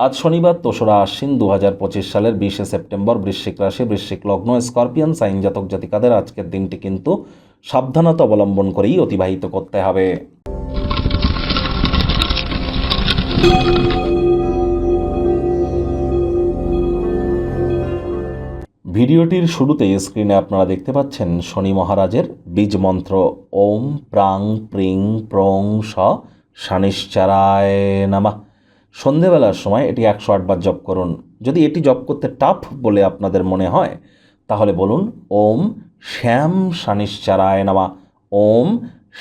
আজ শনিবার তোসরা আশ্বিন দু হাজার পঁচিশ সালের বিশে সেপ্টেম্বর বৃশ্চিক রাশি, বৃশ্চিক লগ্ন, স্করপিয়ান, সাইন জাতক জাতিকাদের আজকের দিনটি কিন্তু সাবধানতা অবলম্বন করেই অতিবাহিত করতে হবে। ভিডিওটির শুরুতেই স্ক্রিনে আপনারা দেখতে পাচ্ছেন শনি মহারাজের বীজ মন্ত্র। ওম প্রাং প্রিং প্রং স নামা। সন্ধেবেলার সময় এটি একশো আটবার জপ করুন। যদি এটি জপ করতে টাফ বলে আপনাদের মনে হয়, তাহলে বলুন, ওম শ্যাম শানিশ্চারায় নামা। ওম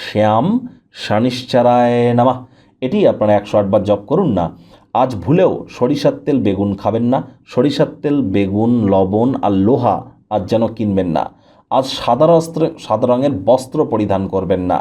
শ্যাম শানিশ্চারায় নামা। এটি আপনারা একশো আটবার জপ করুন না। আজ ভুলেও সরিষার তেল বেগুন খাবেন না। সরিষার তেল, বেগুন, লবণ আর লোহা আজ যেন কিনবেন না। আজ সাদা সাদা রঙের বস্ত্র পরিধান করবেন না।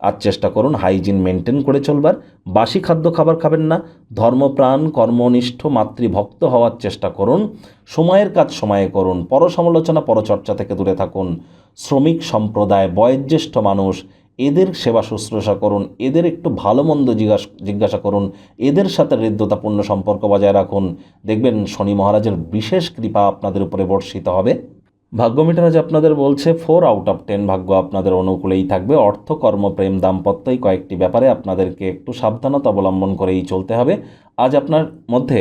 আজ চেষ্টা করুন হাইজিন মেনটেন করে চলবার। বাসি খাদ্য খাবার খাবেন না, ধর্মপ্রাণ, কর্মনিষ্ঠ, মাতৃভক্ত হওয়ার চেষ্টা করুন, সময়ের কাজ সময়ে করুন, পরসমালোচনা, পরচর্চা থেকে দূরে থাকুন, শ্রমিক সম্প্রদায়, বয়োজ্যেষ্ঠ মানুষ, এদের সেবা শুশ্রূষা করুন, এদের একটু ভালো মন্দ জিজ্ঞাসা জিজ্ঞাসা করুন, এদের সাথে হৃদ্যতাপূর্ণ সম্পর্ক বজায় রাখুন। দেখবেন শনি মহারাজের বিশেষ কৃপা আপনাদের উপরে বর্ষিত হবে। ভাগ্য মিটারাজ আপনাদের বলছে ফোর আউট অফ টেন ভাগ্য আপনাদের অনুকূলেই থাকবে। অর্থ কর্ম প্রেম দাম্পত্য এই কয়েকটি ব্যাপারে আপনাদেরকে একটু সাবধানতা অবলম্বন করেই চলতে হবে। আজ আপনার মধ্যে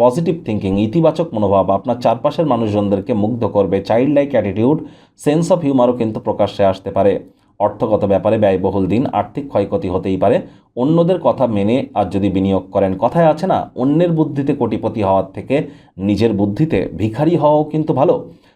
পজিটিভ থিঙ্কিং ইতিবাচক মনোভাব, আপনার চারপাশের মানুষজনদেরকে মুগ্ধ করবে। Child like attitude sense of হিউমারও কিন্তু প্রকাশ্যে আসতে পারে। অর্থগত ব্যাপারে ব্যয়বহুল দিন, আর্থিক ক্ষয়ক্ষতি হতেই পারে। অন্যদের কথা মেনে আর যদি বিনিয়োগ করেন, কথায় আছে না, অন্যের বুদ্ধিতে কোটিপতি হওয়ার থেকে নিজের বুদ্ধিতে ভিখারি হওয়াও কিন্তু ভালো।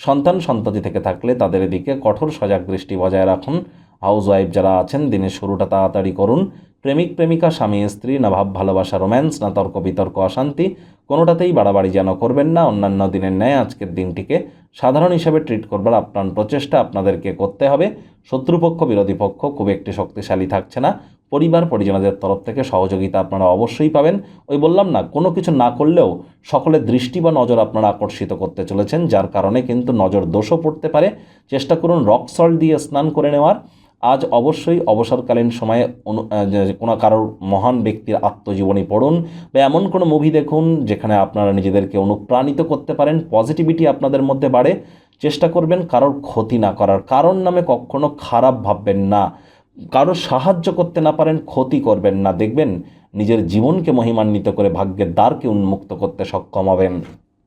সন্তান সন্ততি থেকে থাকলে তাদের দিকে কঠোর সজাগ দৃষ্টি বজায় রাখুন। হাউস ওয়াইফ যারা আছেন, দিনের শুরুটা তাড়াতাড়ি করুন। প্রেমিক, প্রেমিকা, স্বামী, স্ত্রী, না ভাব, ভালোবাসা রোম্যান্স না তর্ক, বিতর্ক, অশান্তি, কোনোটাতেই বাড়াবাড়ি যেন করবেন না। অন্যান্য দিনের ন্যায় আজকের দিনটিকে সাধারণ হিসাবে ট্রিট করবার আপ্রাণ প্রচেষ্টা আপনাদেরকে করতে হবে। শত্রুপক্ষ, বিরোধী পক্ষ খুব একটি শক্তিশালী থাকছে না। পরিবার পরিজনদের তরফ থেকে সহযোগিতা আপনারা অবশ্যই পাবেন। ওই বললাম না, কোনো কিছু না করলেও সকলের দৃষ্টি বা নজর আপনারা আকর্ষিত করতে চলেছেন, যার কারণে কিন্তু নজর দোষও পড়তে পারে। চেষ্টা করুন রক সল্ট দিয়ে স্নান করে নেওয়ার। আজ অবশ্যই অবসরকালীন সময়ে কোনো কারোর মহান ব্যক্তির আত্মজীবনী পড়ুন বা এমন কোনো মুভি দেখুন যেখানে আপনারা নিজেদেরকে অনুপ্রাণিত করতে পারেন, পজিটিভিটি আপনাদের মধ্যে বাড়ে। চেষ্টা করবেন কারোর ক্ষতি না করার। কারণ নামে কখনো খারাপ ভাববেন না। কারও সাহায্য করতে না পারেন, ক্ষতি করবেন না। দেখবেন, নিজের জীবনকে মহিমান্বিত করে ভাগ্যের দ্বারকে উন্মুক্ত করতে সক্ষম হবেন।